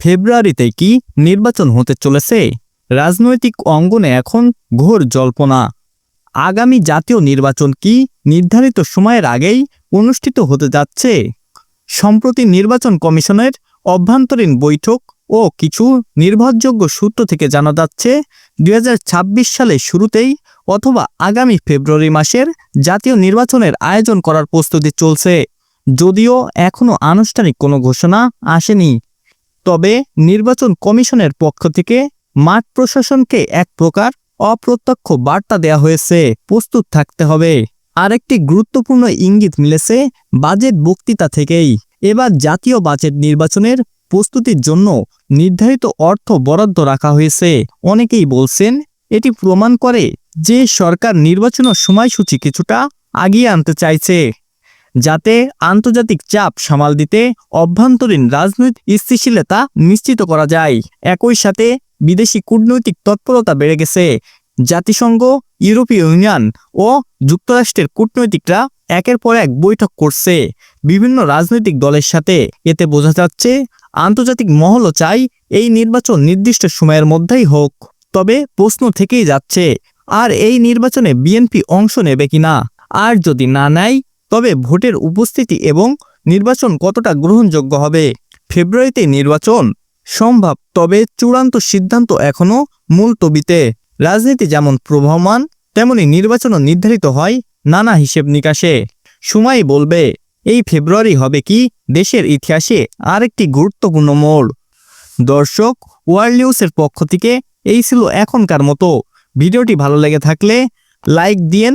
ফেব্রুয়ারিতে কি নির্বাচন হতে চলেছে? রাজনৈতিক অঙ্গনে এখন ঘোর জল্পনা। আগামী জাতীয় নির্বাচন কি নির্ধারিত সময়ের আগেই অনুষ্ঠিত হতে যাচ্ছে? সম্প্রতি নির্বাচন কমিশনের অভ্যন্তরীণ বৈঠক ও কিছু নির্ভরযোগ্য সূত্র থেকে জানা যাচ্ছে, দুই সালের শুরুতেই অথবা আগামী ফেব্রুয়ারি মাসের জাতীয় নির্বাচনের আয়োজন করার প্রস্তুতি চলছে। যদিও এখনও আনুষ্ঠানিক কোনো ঘোষণা আসেনি। তবে নির্বাচন কমিশনের পক্ষ থেকে মাঠ প্রশাসনকে এক প্রকার অপ্রত্যক্ষ বার্তা দেয়া হয়েছে। প্রস্তুত থাকতে হবে। আরেকটি গুরুত্বপূর্ণ ইঙ্গিত মিলেছে বাজেট বক্তৃতা থেকেই। এবার জাতীয় বাজেট নির্বাচনের প্রস্তুতির জন্য নির্ধারিত অর্থ বরাদ্দ রাখা হয়েছে। অনেকেই বলছেন এটি প্রমাণ করে যে সরকার নির্বাচনের সময়সূচি কিছুটা আগিয়ে আনতে চাইছে। যাতে আন্তর্জাতিক চাপ সামাল দিতে অভ্যন্তরীণ রাজনৈতিক স্থিতিশীলতা নিশ্চিত করা যায়। একই সাথে বিদেশি কূটনৈতিক তৎপরতা বেড়ে গেছে। জাতিসংঘ, ইউরোপীয় ইউনিয়ন ও যুক্তরাষ্ট্রের কূটনৈতিকরা একের পর এক বৈঠক করছে। বিভিন্ন রাজনৈতিক দলের সাথে এতে বোঝা যাচ্ছে, আন্তর্জাতিক মহলও চাই এই নির্বাচন নির্দিষ্ট সময়ের মধ্যেই হোক। তবে প্রশ্ন থেকেই যাচ্ছে, আর এই নির্বাচনে বিএনপি অংশ নেবে কিনা? আর যদি না নেয় তবে ভোটের উপস্থিতি এবং নির্বাচন কতটা গ্রহণযোগ্য হবে? ফেব্রুয়ারিতে নির্বাচন সম্ভব, তবে চূড়ান্ত সিদ্ধান্ত এখনও মুলতবিতে রাজনীতি যেমন প্রবহমান, তেমনি নির্বাচনও নির্ধারিত হয় নানা হিসেব নিকাশে। সময় বলবে, এই ফেব্রুয়ারি হবে কি দেশের ইতিহাসে আরেকটি গুরুত্বপূর্ণ মোড়? দর্শক, ওয়ার্ল্ড নিউজের পক্ষ থেকে এই ছিল এখনকার মতো। ভিডিওটি ভালো লেগে থাকলে লাইক দিয়েন